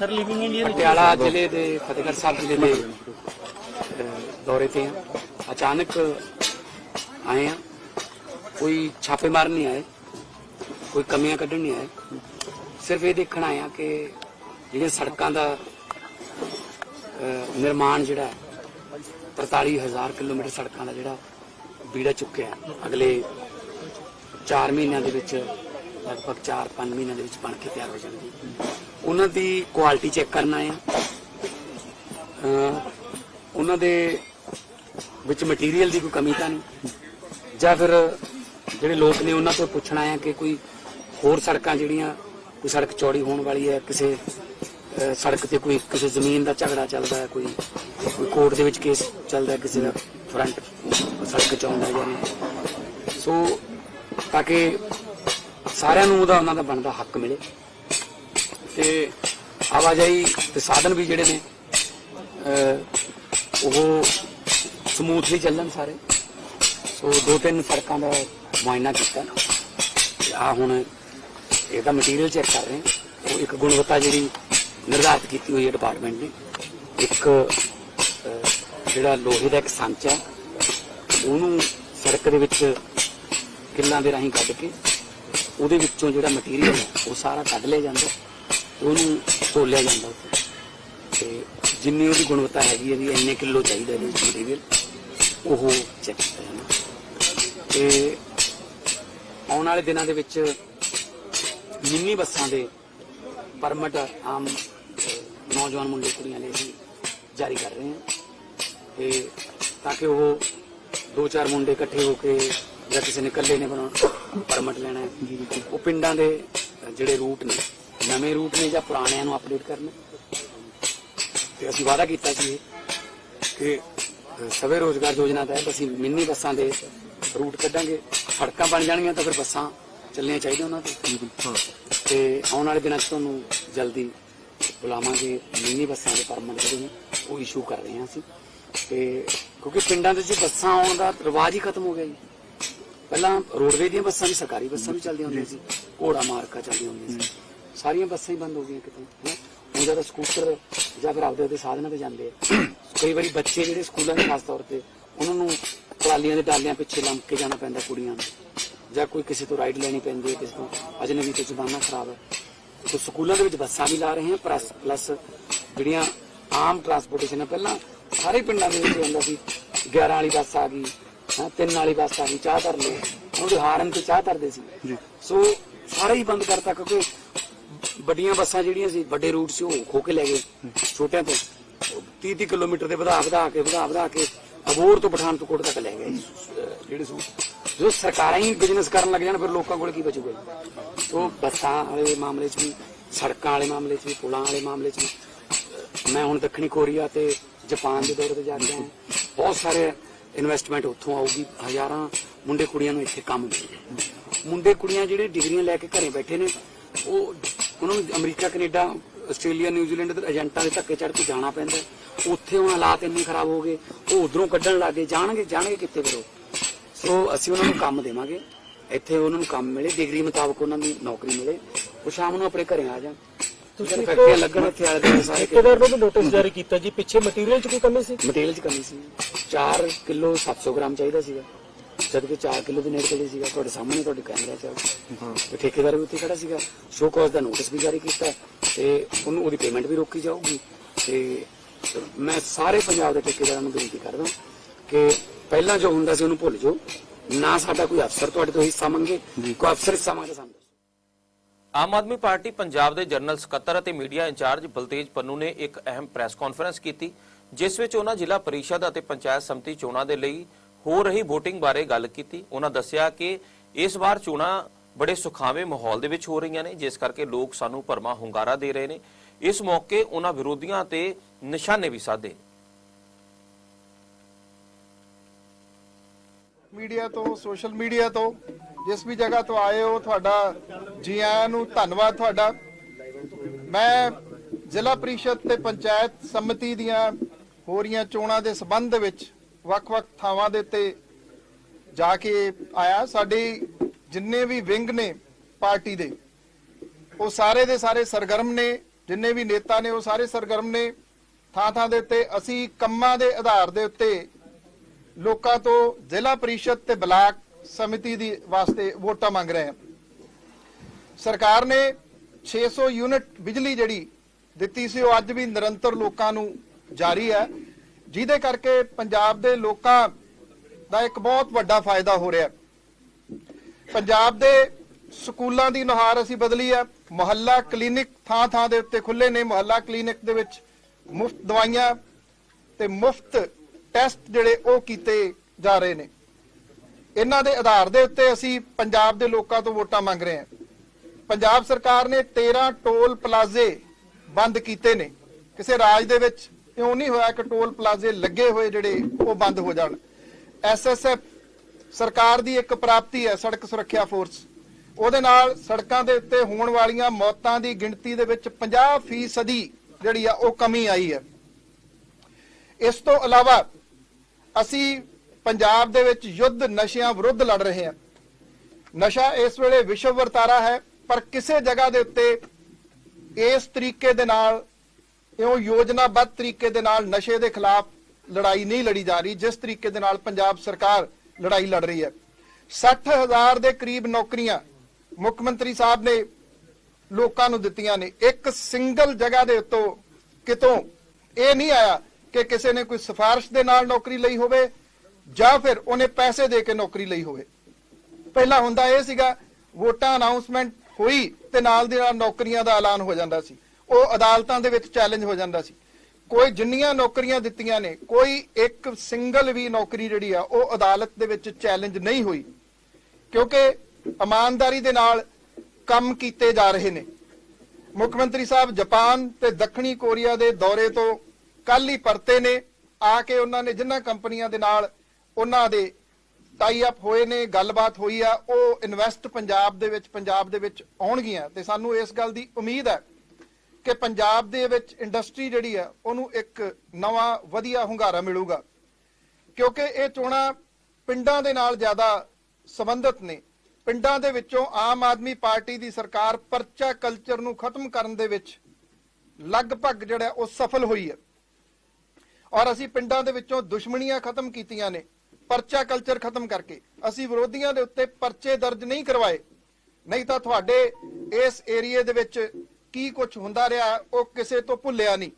ਪਟਿਆਲਾ ਜ਼ਿਲ੍ਹੇ ਦੇ ਫਤਿਹਗੜ੍ਹ ਸਾਹਿਬ ਜ਼ਿਲ੍ਹੇ ਦੇ ਦੌਰੇ ਤੇ ਹਾਂ। ਅਚਾਨਕ ਆਏ ਹਾਂ। ਕੋਈ ਛਾਪੇ ਮਾਰਨ ਨਹੀਂ ਆਏ। ਕੋਈ ਕਮੀਆਂ ਕੱਢਣ ਨਹੀਂ ਆਏ। ਸਿਰਫ ਇਹ ਦੇਖਣ ਆਏ ਹਾਂ ਕਿ ਜਿਹੜੀਆਂ ਸੜਕਾਂ ਦਾ ਨਿਰਮਾਣ ਜਿਹੜਾ ਹੈ 43000 ਕਿਲੋਮੀਟਰ ਸੜਕਾਂ ਦਾ ਜਿਹੜਾ ਬੀੜਾ ਚੁੱਕਿਆ ਹੈ। ਅਗਲੇ 4 ਮਹੀਨਿਆਂ ਦੇ ਵਿੱਚ ਲਗਭਗ 4-5 ਮਹੀਨਿਆਂ ਦੇ ਵਿੱਚ ਬਣ ਕੇ ਤਿਆਰ ਹੋ ਜਾਂਦੀ ਉਹਨਾਂ ਦੀ ਕੁਆਲਿਟੀ ਚੈੱਕ ਕਰਨਾ ਆਏ ਆ ਉਹਨਾਂ ਦੇ ਵਿੱਚ ਮਟੀਰੀਅਲ ਦੀ ਕੋਈ ਕਮੀ ਤਾਂ ਨਹੀਂ। ਜਾਂ ਫਿਰ ਜਿਹੜੇ ਲੋਕ ਨੇ ਉਹਨਾਂ ਤੋਂ ਪੁੱਛਣਾ ਆਏ ਆ ਕਿ ਕੋਈ ਹੋਰ ਸੜਕਾਂ ਜਿਹੜੀਆਂ, ਕੋਈ ਸੜਕ ਚੌੜੀ ਹੋਣ ਵਾਲੀ ਹੈ, ਕਿਸੇ ਸੜਕ ਤੇ ਕੋਈ, ਕਿਸੇ ਜ਼ਮੀਨ ਦਾ ਝਗੜਾ ਚੱਲਦਾ ਹੈ, ਕੋਈ ਕੋਈ ਕੋਰਟ ਦੇ ਵਿੱਚ ਕੇਸ ਚੱਲਦਾ ਕਿਸੇ ਦਾ ਫਰੰਟ ਸੜਕ ਚਾਉਂਦਾ ਜਾਂ ਨਹੀਂ। ਸੋ ਤਾਂ ਕਿ ਸਾਰਿਆਂ ਨੂੰ ਉਹਦਾ ਉਹਨਾਂ ਦਾ ਬਣਦਾ ਹੱਕ ਮਿਲੇ। ਤੇ ਆਵਾਜਾਈ ਤੇ ਸਾਧਨ ਵੀ ਜਿਹੜੇ ਨੇ ਉਹ ਸਮੂਥਲੀ ਚੱਲਣ ਸਾਰੇ। ਸੋ ਦੋ ਤਿੰਨ ਸੜਕਾਂ ਦਾ ਮੁਆਇਨਾ ਕੀਤਾ। ਆ ਹੁਣ ਇਹਦਾ ਮਟੀਰੀਅਲ ਚੈੱਕ ਕਰ ਰਹੇ ਹਾਂ। ਉਹ ਇੱਕ ਗੁਣਵੱਤਾ ਜਿਹੜੀ ਨਿਰਧਾਰਿਤ ਕੀਤੀ ਹੋਈ ਹੈ ਡਿਪਾਰਟਮੈਂਟ ਨੇ। ਇੱਕ ਜਿਹੜਾ ਲੋਹੇ ਦਾ ਇੱਕ ਸੰਚ ਹੈ, ਉਹਨੂੰ ਸੜਕ ਦੇ ਵਿੱਚ ਕਿੱਲਾਂ ਦੇ ਰਾਹੀਂ ਕੱਢ ਕੇ ਉਹਦੇ ਵਿੱਚੋਂ ਜਿਹੜਾ ਮਟੀਰੀਅਲ ਹੈ, ਉਹ ਸਾਰਾ ਕੱਢ ਲਿਆ ਜਾਂਦਾ, ਉਹਨੂੰ ਤੋਲਿਆ ਜਾਂਦਾ ਉੱਥੇ। ਤੇ ਜਿੰਨੀ ਉਹਦੀ ਗੁਣਵੱਤਾ ਹੈਗੀ ਹੈ ਵੀ ਇੰਨੇ ਕਿਲੋ ਚਾਹੀਦਾ ਇਹਦੇ ਵਿੱਚ ਮਟੀਰੀਅਲ ਉਹ ਚੈੱਕ ਕੀਤਾ ਜਾਂਦਾ। ਤੇ ਆਉਣ ਵਾਲੇ ਦਿਨਾਂ ਦੇ ਵਿੱਚ ਮਿੰਨੀ ਬੱਸਾਂ ਦੇ ਪਰਮਿਟ ਆਮ ਨੌਜਵਾਨ ਮੁੰਡੇ, ਕੁੜੀਆਂ ਲਈ ਅਸੀਂ ਜਾਰੀ ਕਰ ਰਹੇ ਹਾਂ ਤੇ ਤਾਂ ਕਿ ਉਹ ਦੋ ਚਾਰ ਮੁੰਡੇ ਇਕੱਠੇ ਹੋ ਕੇ ਜਾਂ ਕਿਸੇ ਨੇ ਇਕੱਲੇ ਨੇ ਬਣਾਉਣਾ ਪਰਮਿਟ ਲੈਣਾ ਹੈ। ਉਹ ਪਿੰਡਾਂ ਦੇ ਜਿਹੜੇ ਰੂਟ ਨੇ ਨਵੇਂ ਰੂਟ ਨੇ ਜਾਂ ਪੁਰਾਣਿਆਂ ਨੂੰ ਅਪਡੇਟ ਕਰਨਾ। ਤੇ ਅਸੀਂ ਵਾਅਦਾ ਕੀਤਾ ਸੀ ਕਿ ਸਵੇ ਰੋਜ਼ਗਾਰ ਯੋਜਨਾ ਤਹਿਤ ਅਸੀਂ ਮਿੰਨੀ ਬੱਸਾਂ ਦੇ ਰੂਟ ਕੱਢਾਂਗੇ। ਸੜਕਾਂ ਬਣ ਜਾਣਗੀਆਂ ਤਾਂ ਫਿਰ ਬੱਸਾਂ ਚੱਲਣੀਆਂ ਚਾਹੀਦੀਆਂ ਉਹਨਾਂ ਤੇ। ਤੇ ਆਉਣ ਵਾਲੇ ਦਿਨਾਂ 'ਚ ਤੁਹਾਨੂੰ ਜਲਦੀ ਬੁਲਾਵਾਂਗੇ ਮਿੰਨੀ ਬੱਸਾਂ ਦੇ ਪਰਮਿਟ ਜਿਹੜੇ ਨੇ ਉਹ ਇਸ਼ੂ ਕਰ ਰਹੇ ਹਾਂ ਅਸੀਂ। ਤੇ ਕਿਉਂਕਿ ਪਿੰਡਾਂ ਦੇ ਵਿੱਚ ਬੱਸਾਂ ਆਉਣ ਦਾ ਰਿਵਾਜ ਹੀ ਖਤਮ ਹੋ ਗਿਆ ਜੀ। ਪਹਿਲਾਂ ਰੋਡਵੇ ਦੀਆਂ ਬੱਸਾਂ ਵੀ ਸਰਕਾਰੀ ਬੱਸਾਂ ਵੀ ਚੱਲਦੀਆਂ ਹੁੰਦੀਆਂ ਸੀ, ਘੋੜਾ ਮਾਰਕਾ ਚੱਲਦੀਆਂ ਹੁੰਦੀਆਂ ਸੀ। ਸਾਰੀਆਂ ਬੱਸਾਂ ਹੀ ਬੰਦ ਹੋ ਗਈਆਂ ਕਿਤੇ ਹੁਣ ਜਦੋਂ ਸਕੂਟਰ ਜਾਂ ਫਿਰ ਆਪਦੇ ਉਹਦੇ ਸਾਧਨਾਂ ਤੇ ਜਾਂਦੇ ਆ, ਕਈ ਵਾਰੀ ਬੱਚੇ ਜਿਹੜੇ ਸਕੂਲਾਂ ਦੇ ਖਾਸ ਤੌਰ ਤੇ, ਉਹਨਾਂ ਨੂੰ ਟਰਾਲੀਆਂ ਦੇ ਡਾਲਿਆਂ ਪਿੱਛੇ ਲੰਮ ਕੇ ਜਾਣਾ ਪੈਂਦਾ ਕੁੜੀਆਂ ਨੂੰ, ਜਾਂ ਕੋਈ ਕਿਸੇ ਤੋਂ ਰਾਈਡ ਲੈਣੀ ਪੈਂਦੀ ਹੈ, ਕਿਸੇ ਤੋਂ ਅਜਨਬੀ ਤੋਂ ਜ਼ਬਾਨਾਂ ਖਰਾਬ ਹੈ। ਸੋ ਸਕੂਲਾਂ ਦੇ ਵਿੱਚ ਬੱਸਾਂ ਵੀ ਲਾ ਰਹੇ ਹਾਂ, ਪਲੱਸ ਪਲੱਸ ਜਿਹੜੀਆਂ ਆਮ ਟਰਾਂਸਪੋਰਟੇਸ਼ਨ ਹੈ, ਪਹਿਲਾਂ ਸਾਰੇ ਪਿੰਡਾਂ ਦੇ ਵਿੱਚ ਹੁੰਦਾ ਸੀ 11 ਵਾਲੀ ਬੱਸ ਆ ਗਈ ਹਾਂ ਤਿੰਨ ਵਾਲੀ ਬੱਸ ਆ ਗਈ ਚਾਹ ਧਰ ਲਓ ਉਹਦੇ ਹਾਰਨ ਤੇ ਚਾਹ ਧਰਦੇ ਸੀ। ਸੋ ਸਾਰੇ ਹੀ ਬੰਦ ਕਰਤਾ ਕਿਉਂਕਿ ਵੱਡੀਆਂ ਬੱਸਾਂ ਜਿਹੜੀਆਂ ਸੀ ਵੱਡੇ ਰੂਟ ਸੀ ਉਹ ਖੋ ਕੇ ਲੈ ਗਏ ਛੋਟਿਆਂ ਤੋਂ। 30 30 ਕਿਲੋਮੀਟਰ ਦੇ ਵਧਾ ਵਧਾ ਕੇ ਵਧਾ ਵਧਾ ਕੇ ਅਬੋਰ ਤੋਂ ਪਠਾਨਕੋਟ ਤੱਕ ਲੈ ਗਏ। ਜਿਹੜੇ ਸੂਟ ਜੋ ਸਰਕਾਰਾਂ ਹੀ ਬਿਜ਼ਨਸ ਕਰਨ ਲੱਗ ਜਾਣ ਫਿਰ ਲੋਕਾਂ ਕੋਲ ਕੀ ਬਚੂਗਾ? ਜੀ? ਸੋ ਬੱਸਾਂ ਵਾਲੇ ਮਾਮਲੇ 'ਚ ਵੀ ਸੜਕਾਂ ਵਾਲੇ ਮਾਮਲੇ 'ਚ ਵੀ ਪੁਲਾਂ ਵਾਲੇ ਮਾਮਲੇ 'ਚ ਵੀ। ਮੈਂ ਹੁਣ ਦੱਖਣੀ ਕੋਰੀਆ ਤੇ ਜਾਪਾਨ ਦੇ ਦੌਰੇ ਤੇ ਜਾ ਕੇ ਆਇਆ। ਬਹੁਤ ਸਾਰੇ ਇਨਵੈਸਟਮੈਂਟ ਉੱਥੋਂ ਆਊਗੀ ਹਜ਼ਾਰਾਂ ਮੁੰਡੇ ਕੁੜੀਆਂ ਨੂੰ ਇੱਥੇ ਕੰਮ ਮਿਲੇਗਾ। ਮੁੰਡੇ ਕੁੜੀਆਂ ਜਿਹੜੇ ਡਿਗਰੀਆਂ ਲੈ ਕੇ ਘਰੇ ਬੈਠੇ ਨੇ ਉਹ ਉਹਨਾਂ ਨੂੰ ਅਮਰੀਕਾ ਕੈਨੇਡਾ ਆਸਟ੍ਰੇਲੀਆ ਨਿਊਜ਼ੀਲੈਂਡ ਦੇ ਏਜੰਟਾਂ ਦੇ ਧੱਕੇ ਚੜ੍ਹ ਕੇ ਜਾਣਾ ਪੈਂਦਾ ਉੱਥੇ ਹੁਣ ਹਾਲਾਤ ਇੰਨੇ ਖਰਾਬ ਹੋ ਗਏ ਉਹ ਉਧਰੋਂ ਕੱਢਣ ਲੱਗੇ ਜਾਣਗੇ ਜਾਣਗੇ ਕਿੱਥੇ ਫਿਰ ਸੋ ਅਸੀਂ ਉਹਨਾਂ ਨੂੰ ਕੰਮ ਦੇਵਾਂਗੇ। ਇੱਥੇ ਉਹਨਾਂ ਨੂੰ ਕੰਮ ਮਿਲੇ ਡਿਗਰੀ ਮੁਤਾਬਕ ਉਹਨਾਂ ਦੀ ਨੌਕਰੀ ਮਿਲੇ। ਉਹ ਸ਼ਾਮ ਨੂੰ ਆਪਣੇ ਘਰੇ ਆ ਜਾਣ। ਤੁਸੀਂ ਫੈਕਟਰੀਆਂ ਲੱਗਣ ਇੱਥੇ ਆਲੇ ਸਾਰੇ ਠੇਕੇਦਾਰ ਨੂੰ ਵੀ ਨੋਟਿਸ ਜਾਰੀ ਕੀਤਾ ਜੀ ਪਿੱਛੇ ਮਟੀਰੀਅਲ 'ਚ ਕੋਈ ਕਮੀ ਸੀ? ਮਟੀਰੀਅਲ 'ਚ ਕਮੀ ਸੀ। 4 ਕਿਲੋ 700 ਗ੍ਰਾਮ ਚਾਹੀਦਾ ਸੀਗਾ। ਜਦ ਕਿ 4 ਕਿਲੋ ਦੇ ਨੇੜੇ ਤੇੜੇ ਸੀਗਾ। ਤੁਹਾਡੇ ਸਾਹਮਣੇ ਤੁਹਾਡੇ ਕੈਮਰਾ 'ਚ ਤੇ ਠੇਕੇਦਾਰ ਵੀ ਉੱਥੇ ਖੜਾ ਸੀਗਾ। ਸ਼ੋ ਕਾਜ਼ ਦਾ ਨੋਟਿਸ ਵੀ ਜਾਰੀ ਕੀਤਾ। ਤੇ ਉਹਨੂੰ ਉਹਦੀ ਪੇਮੈਂਟ ਵੀ ਰੋਕੀ ਜਾਊਗੀ। ਤੇ ਮੈਂ ਸਾਰੇ ਪੰਜਾਬ ਦੇ ਠੇਕੇਦਾਰਾਂ ਨੂੰ ਬੇਨਤੀ ਕਰਦਾ ਕਿ ਪਹਿਲਾਂ ਜੋ ਹੁੰਦਾ ਸੀ ਉਹਨੂੰ ਭੁੱਲ ਜਾਓ। ਨਾ ਸਾਡਾ ਕੋਈ ਅਫਸਰ ਤੁਹਾਡੇ ਤੋਂ ਹਿੱਸਾ ਮੰਗੇ। ਕੋਈ ਅਫਸਰ ਹਿੱਸਾ ਮੰਗੇ ਸਾਨੂੰ। ਆਮ ਆਦਮੀ ਪਾਰਟੀ ਪੰਜਾਬ ਦੇ ਜਨਰਲ ਸਕੱਤਰ ਅਤੇ ਮੀਡੀਆ ਇੰਚਾਰਜ ਬਲਤੇਜ ਪੰਨੂ ਨੇ ਇੱਕ ਅਹਿਮ ਪ੍ਰੈਸ ਕਾਨਫਰੰਸ ਕੀਤੀ। ਜਿਸ ਵਿੱਚ ਉਹਨਾਂ ਜ਼ਿਲ੍ਹਾ ਪਰਿਸ਼ਦ ਅਤੇ ਪੰਚਾਇਤ ਸਮਿਤੀ ਚੋਣਾਂ ਦੇ ਲਈ ਹੋ ਰਹੀ VOTING ਬਾਰੇ ਗੱਲ ਕੀਤੀ। ਉਹਨਾਂ ਦੱਸਿਆ ਕਿ ਇਸ ਵਾਰ ਚੋਣਾਂ ਬੜੇ ਸੁਖਾਵੇਂ ਮਾਹੌਲ ਦੇ ਵਿੱਚ ਹੋ ਰਹੀਆਂ ਨੇ, ਜਿਸ ਕਰਕੇ ਲੋਕ ਸਾਨੂੰ ਭਰਮਾ ਹੁੰਗਾਰਾ ਦੇ ਰਹੇ ਨੇ। ਇਸ ਮੌਕੇ ਉਹਨਾਂ ਵਿਰੋਧੀਆਂ ਤੇ ਨਿਸ਼ਾਨੇ ਵੀ ਸਾਧੇ। ਮੀਡੀਆ ਤੋਂ, ਸੋਸ਼ਲ ਮੀਡੀਆ ਤੋਂ, ਜਿਸ ਵੀ ਜਗ੍ਹਾ ਤੋਂ ਆਏ ਹੋ, ਤੁਹਾਡਾ ਜੀ ਆਇਆਂ ਨੂੰ ਧੰਨਵਾਦ ਤੁਹਾਡਾ। ਮੈਂ ਜ਼ਿਲ੍ਹਾ ਪ੍ਰੀਸ਼ਦ ਤੇ ਪੰਚਾਇਤ ਸਮਿਤੀ ਦੀਆਂ ਹੋ ਰਹੀਆਂ ਚੋਣਾਂ ਦੇ ਸਬੰਧ ਵਿੱਚ ਵੱਖ-ਵੱਖ ਥਾਵਾਂ ਦੇ ਉੱਤੇ ਜਾ ਕੇ ਆਇਆ। ਸਾਡੇ ਜਿੰਨੇ ਵੀ ਵਿੰਗ ਨੇ ਪਾਰਟੀ ਦੇ, ਉਹ ਸਾਰੇ ਦੇ ਸਾਰੇ ਸਰਗਰਮ ਨੇ। ਜਿੰਨੇ ਵੀ ਨੇਤਾ ਨੇ, ਉਹ ਸਾਰੇ ਸਰਗਰਮ ਨੇ। ਥਾਂ ਥਾਂ ਦੇ ਉੱਤੇ ਅਸੀਂ ਕੰਮਾਂ ਦੇ ਆਧਾਰ ਦੇ ਉੱਤੇ ਲੋਕਾਂ ਤੋਂ ਜ਼ਿਲ੍ਹਾ ਪਰਿਸ਼ਦ ਤੇ ਬਲਾਕ ਸਮਿਤੀ ਦੀ ਵਾਸਤੇ ਵੋਟਾਂ ਮੰਗ ਰਹੇ ਹਾਂ। ਸਰਕਾਰ ਨੇ 600 ਯੂਨਿਟ ਬਿਜਲੀ ਜਿਹੜੀ ਦਿੱਤੀ ਸੀ, ਉਹ ਅੱਜ ਵੀ ਨਿਰੰਤਰ ਲੋਕਾਂ ਨੂੰ ਜਾਰੀ ਹੈ, ਜਿਹਦੇ ਕਰਕੇ ਪੰਜਾਬ ਦੇ ਲੋਕਾਂ ਦਾ ਇੱਕ ਬਹੁਤ ਵੱਡਾ ਫਾਇਦਾ ਹੋ ਰਿਹਾ ਪੰਜਾਬ ਦੇ ਸਕੂਲਾਂ ਦੀ ਨੁਹਾਰ ਅਸੀਂ ਬਦਲੀ ਹੈ। ਮੁਹੱਲਾ ਕਲੀਨਿਕ ਥਾਂ ਥਾਂ ਦੇ ਉੱਤੇ ਖੁੱਲੇ ਨੇ। ਮੁਹੱਲਾ ਕਲੀਨਿਕ ਦੇ ਵਿੱਚ ਮੁਫਤ ਦਵਾਈਆਂ ਤੇ ਮੁਫਤ ਟੈਸਟ ਜਿਹੜੇ ਉਹ ਕੀਤੇ ਜਾ ਰਹੇ ਨੇ। ਇਹਨਾਂ ਦੇ ਆਧਾਰ ਦੇ ਉੱਤੇ ਅਸੀਂ ਪੰਜਾਬ ਦੇ ਲੋਕਾਂ ਤੋਂ ਵੋਟਾਂ ਮੰਗ ਰਹੇ ਹਾਂ। ਪੰਜਾਬ ਸਰਕਾਰ ਨੇ 13 ਟੋਲ ਪਲਾਜ਼ੇ ਬੰਦ ਕੀਤੇ ਨੇ। ਕਿਸੇ ਰਾਜ ਦੇ ਵਿੱਚ ਇਉਂ ਨਹੀਂ ਹੋਇਆ ਕਿ ਟੋਲ ਪਲਾਜ਼ੇ ਲੱਗੇ ਹੋਏ ਜਿਹੜੇ ਉਹ ਬੰਦ ਹੋ ਜਾਣ? ਐਸਐਸਐਫ ਸਰਕਾਰ ਦੀ ਇੱਕ ਪ੍ਰਾਪਤੀ ਹੈ, ਸੜਕ ਸੁਰੱਖਿਆ ਫੋਰਸ। ਉਹਦੇ ਨਾਲ ਸੜਕਾਂ ਦੇ ਉੱਤੇ ਹੋਣ ਵਾਲੀਆਂ ਮੌਤਾਂ ਦੀ ਗਿਣਤੀ ਦੇ ਵਿੱਚ 50% ਜਿਹੜੀ ਆ, ਉਹ ਕਮੀ ਆਈ ਹੈ। ਇਸ ਤੋਂ ਇਲਾਵਾ ਅਸੀਂ ਪੰਜਾਬ ਦੇ ਵਿੱਚ ਯੁੱਧ ਨਸ਼ਿਆਂ ਵਿਰੁੱਧ ਲੜ ਰਹੇ ਹਾਂ। ਨਸ਼ਾ ਇਸ ਵੇਲੇ ਵਿਸ਼ਵ ਵਰਤਾਰਾ ਹੈ, ਪਰ ਕਿਸੇ ਜਗ੍ਹਾ ਦੇ ਉੱਤੇ ਇਸ ਤਰੀਕੇ ਦੇ ਨਾਲ ਇਉਂ ਯੋਜਨਾਬੱਧ ਤਰੀਕੇ ਦੇ ਨਾਲ ਨਸ਼ੇ ਦੇ ਖਿਲਾਫ ਲੜਾਈ ਨਹੀਂ ਲੜੀ ਜਾ ਰਹੀ, ਜਿਸ ਤਰੀਕੇ ਦੇ ਨਾਲ ਪੰਜਾਬ ਸਰਕਾਰ ਲੜਾਈ ਲੜ ਰਹੀ ਹੈ। 60000 ਦੇ ਕਰੀਬ ਨੌਕਰੀਆਂ ਮੁੱਖ ਮੰਤਰੀ ਸਾਹਿਬ ਨੇ ਲੋਕਾਂ ਨੂੰ ਦਿੱਤੀਆਂ ਨੇ। ਇੱਕ ਸਿੰਗਲ ਜਗ੍ਹਾ ਦੇ ਉੱਤੋਂ ਕਿਤੋਂ ਇਹ ਨਹੀਂ ਆਇਆ ਕਿ ਕਿਸੇ ਨੇ ਕੋਈ ਸਿਫਾਰਿਸ਼ ਦੇ ਨਾਲ ਨੌਕਰੀ ਲਈ ਹੋਵੇ ਜਾਂ ਫਿਰ ਉਹਨੇ ਪੈਸੇ ਦੇ ਕੇ ਨੌਕਰੀ ਲਈ ਹੋਵੇ। ਪਹਿਲਾਂ ਹੁੰਦਾ ਇਹ ਸੀਗਾ, ਵੋਟਾਂ ਅਨਾਉਂਸਮੈਂਟ ਹੋਈ ਤੇ ਨਾਲ ਦੀ ਨਾਲ ਨੌਕਰੀਆਂ ਦਾ ਐਲਾਨ ਹੋ ਜਾਂਦਾ ਸੀ। ਉਹ ਅਦਾਲਤਾਂ ਦੇ ਵਿੱਚ ਚੈਲੰਜ ਹੋ ਜਾਂਦਾ ਸੀ। ਕੋਈ ਜਿੰਨੀਆਂ ਨੌਕਰੀਆਂ ਦਿੱਤੀਆਂ ਨੇ, ਕੋਈ ਇੱਕ ਸਿੰਗਲ ਵੀ ਨੌਕਰੀ ਜਿਹੜੀ ਆ, ਉਹ ਅਦਾਲਤ ਦੇ ਵਿੱਚ ਚੈਲੰਜ ਨਹੀਂ ਹੋਈ। ਕਿਉਂਕਿ ਇਮਾਨਦਾਰੀ ਦੇ ਨਾਲ ਕੰਮ ਕੀਤੇ ਜਾ ਰਹੇ ਨੇ। ਮੁੱਖ ਮੰਤਰੀ ਸਾਹਿਬ ਜਾਪਾਨ ਤੇ ਦੱਖਣੀ ਕੋਰੀਆ ਦੇ ਦੌਰੇ ਤੋਂ ਕੱਲ ਹੀ ਪਰਤੇ ਨੇ। ਆ ਕੇ ਉਹਨਾਂ ਨੇ ਜਿਨ੍ਹਾਂ ਕੰਪਨੀਆਂ ਦੇ ਨਾਲ ਉਹਨਾਂ ਦੇ ਟਾਈ ਅਪ ਹੋਏ ਨੇ, ਗੱਲਬਾਤ ਹੋਈ ਆ, ਉਹ ਇਨਵੈਸਟ ਪੰਜਾਬ ਦੇ ਵਿੱਚ, ਪੰਜਾਬ ਦੇ ਵਿੱਚ ਆਉਣਗੀਆਂ। ਤੇ ਸਾਨੂੰ ਇਸ ਗੱਲ ਦੀ ਉਮੀਦ ਹੈ ਕਿ ਪੰਜਾਬ ਦੇ ਵਿੱਚ ਇੰਡਸਟਰੀ ਜਿਹੜੀ ਹੈ ਉਹਨੂੰ ਇੱਕ ਨਵਾਂ ਵਧੀਆ ਹੁੰਗਾਰਾ ਮਿਲੂਗਾ। ਕਿਉਂਕਿ ਇਹ ਚੋਣਾਂ ਪਿੰਡਾਂ ਦੇ ਨਾਲ ਜ਼ਿਆਦਾ ਸੰਬੰਧਿਤ ਨੇ। ਪਿੰਡਾਂ ਦੇ ਵਿੱਚੋਂ ਆਮ ਆਦਮੀ ਪਾਰਟੀ ਦੀ ਸਰਕਾਰ ਪਰਚਾ ਕਲਚਰ ਨੂੰ ਖਤਮ ਕਰਨ ਦੇ ਵਿੱਚ ਲਗਭਗ ਜਿਹੜਾ ਉਹ ਸਫਲ ਹੋਈ ਹੈ। ਔਰ ਅਸੀਂ ਪਿੰਡਾਂ ਦੇ ਵਿੱਚੋਂ ਦੁਸ਼ਮਣੀਆਂ ਖਤਮ ਕੀਤੀਆਂ ਨੇ, ਪਰਚਾ ਕਲਚਰ ਖਤਮ ਕਰਕੇ। ਅਸੀਂ ਵਿਰੋਧੀਆਂ ਦੇ ਉੱਤੇ ਪਰਚੇ ਦਰਜ ਨਹੀਂ ਕਰਵਾਏ। ਨਹੀਂ ਤਾਂ ਤੁਹਾਡੇ ਇਸ ਏਰੀਏ ਦੇ ਵਿੱਚ ਕੀ ਕੁਝ ਹੁੰਦਾ ਰਿਹਾ, ਉਹ ਕਿਸੇ ਤੋਂ ਭੁੱਲਿਆ ਨਹੀਂ।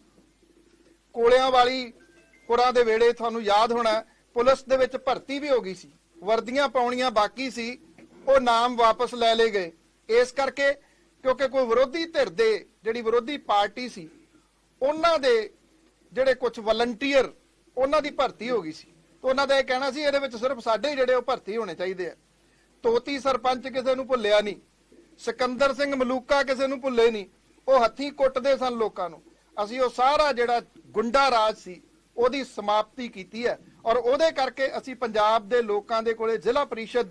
ਕੋਲਿਆਂ ਵਾਲੀ ਪੁਰਾਂ ਦੇ ਵੇੜੇ ਤੁਹਾਨੂੰ ਯਾਦ ਹੋਣਾ, ਪੁਲਿਸ ਦੇ ਵਿੱਚ ਭਰਤੀ ਵੀ ਹੋ ਗਈ ਸੀ। ਵਰਦੀਆਂ ਪਾਉਣੀਆਂ ਬਾਕੀ ਸੀ, ਉਹ ਨਾਮ ਵਾਪਸ ਲੈ ਲਏ ਗਏ। ਇਸ ਕਰਕੇ ਕਿਉਂਕਿ ਕੋਈ ਵਿਰੋਧੀ ਧਿਰ ਦੇ ਜਿਹੜੀ ਵਿਰੋਧੀ ਪਾਰਟੀ ਸੀ, ਉਹਨਾਂ ਦੇ ਜਿਹੜੇ ਕੁਝ ਵਲੰਟੀਅਰ ਉਹਨਾਂ ਦੀ ਭਰਤੀ ਹੋ ਗਈ ਸੀ। ਤੇ ਉਹਨਾਂ ਦਾ ਇਹ ਕਹਿਣਾ ਸੀ, ਇਹਦੇ ਵਿੱਚ ਸਿਰਫ ਸਾਡੇ ਹੀ ਜਿਹੜੇ ਉਹ ਭਰਤੀ ਹੋਣੇ ਚਾਹੀਦੇ ਆ। ਤੋਤੀ ਸਰਪੰਚ ਕਿਸੇ ਨੂੰ ਭੁੱਲਿਆ ਨਹੀਂ, ਸਿਕੰਦਰ ਸਿੰਘ ਮਲੂਕਾ ਕਿਸੇ ਨੂੰ ਭੁੱਲੇ ਨਹੀਂ ਉਹ ਹੱਥੀਂ ਕੁੱਟਦੇ ਸਨ ਲੋਕਾਂ ਨੂੰ। ਅਸੀਂ ਉਹ ਸਾਰਾ ਜਿਹੜਾ ਗੁੰਡਾ ਰਾਜ ਸੀ, ਉਹਦੀ ਸਮਾਪਤੀ ਕੀਤੀ ਹੈ। ਔਰ ਉਹਦੇ ਕਰਕੇ ਅਸੀਂ ਪੰਜਾਬ ਦੇ ਲੋਕਾਂ ਦੇ ਕੋਲੇ ਜ਼ਿਲ੍ਹਾ ਪਰਿਸ਼ਦ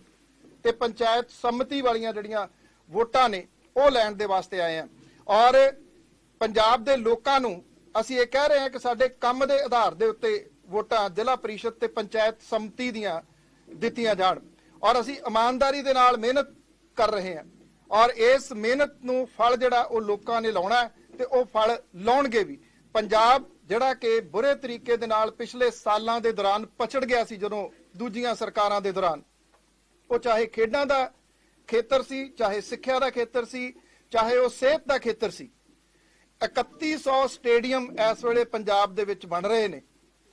ਤੇ ਪੰਚਾਇਤ ਸੰਮਤੀ ਵਾਲੀਆਂ ਜਿਹੜੀਆਂ ਵੋਟਾਂ ਨੇ, ਉਹ ਲੈਣ ਦੇ ਵਾਸਤੇ ਆਏ ਆ ਔਰ ਪੰਜਾਬ ਦੇ ਲੋਕਾਂ ਨੂੰ ਅਸੀਂ ਇਹ ਕਹਿ ਰਹੇ ਹਾਂ ਕਿ ਸਾਡੇ ਕੰਮ ਦੇ ਆਧਾਰ ਦੇ ਉੱਤੇ ਵੋਟਾਂ ਜ਼ਿਲ੍ਹਾ ਪਰਿਸ਼ਦ ਤੇ ਪੰਚਾਇਤ ਸੰਮਤੀ ਦੀਆਂ ਦਿੱਤੀਆਂ ਜਾਣ। ਔਰ ਅਸੀਂ ਇਮਾਨਦਾਰੀ ਦੇ ਨਾਲ ਮਿਹਨਤ ਕਰ ਰਹੇ ਹਾਂ। ਔਰ ਇਸ ਮਿਹਨਤ ਨੂੰ ਫਲ ਜਿਹੜਾ ਉਹ ਲੋਕਾਂ ਨੇ ਲਾਉਣਾ ਤੇ ਉਹ ਫਲ ਲਾਉਣਗੇ ਵੀ। ਪੰਜਾਬ ਜਿਹੜਾ ਕਿ ਬੁਰੇ ਤਰੀਕੇ ਦੇ ਨਾਲ ਪਿਛਲੇ ਸਾਲਾਂ ਦੇ ਦੌਰਾਨ ਪਛੜ ਗਿਆ ਸੀ ਜਦੋਂ ਦੂਜੀਆਂ ਸਰਕਾਰਾਂ ਦੇ ਦੌਰਾਨ। ਉਹ ਚਾਹੇ ਖੇਡਾਂ ਦਾ ਖੇਤਰ ਸੀ, ਚਾਹੇ ਸਿੱਖਿਆ ਦਾ ਖੇਤਰ ਸੀ, ਚਾਹੇ ਉਹ ਸਿਹਤ ਦਾ ਖੇਤਰ ਸੀ। 3100 ਸਟੇਡੀਅਮ ਇਸ ਵੇਲੇ ਪੰਜਾਬ ਦੇ ਵਿੱਚ ਬਣ ਰਹੇ ਨੇ।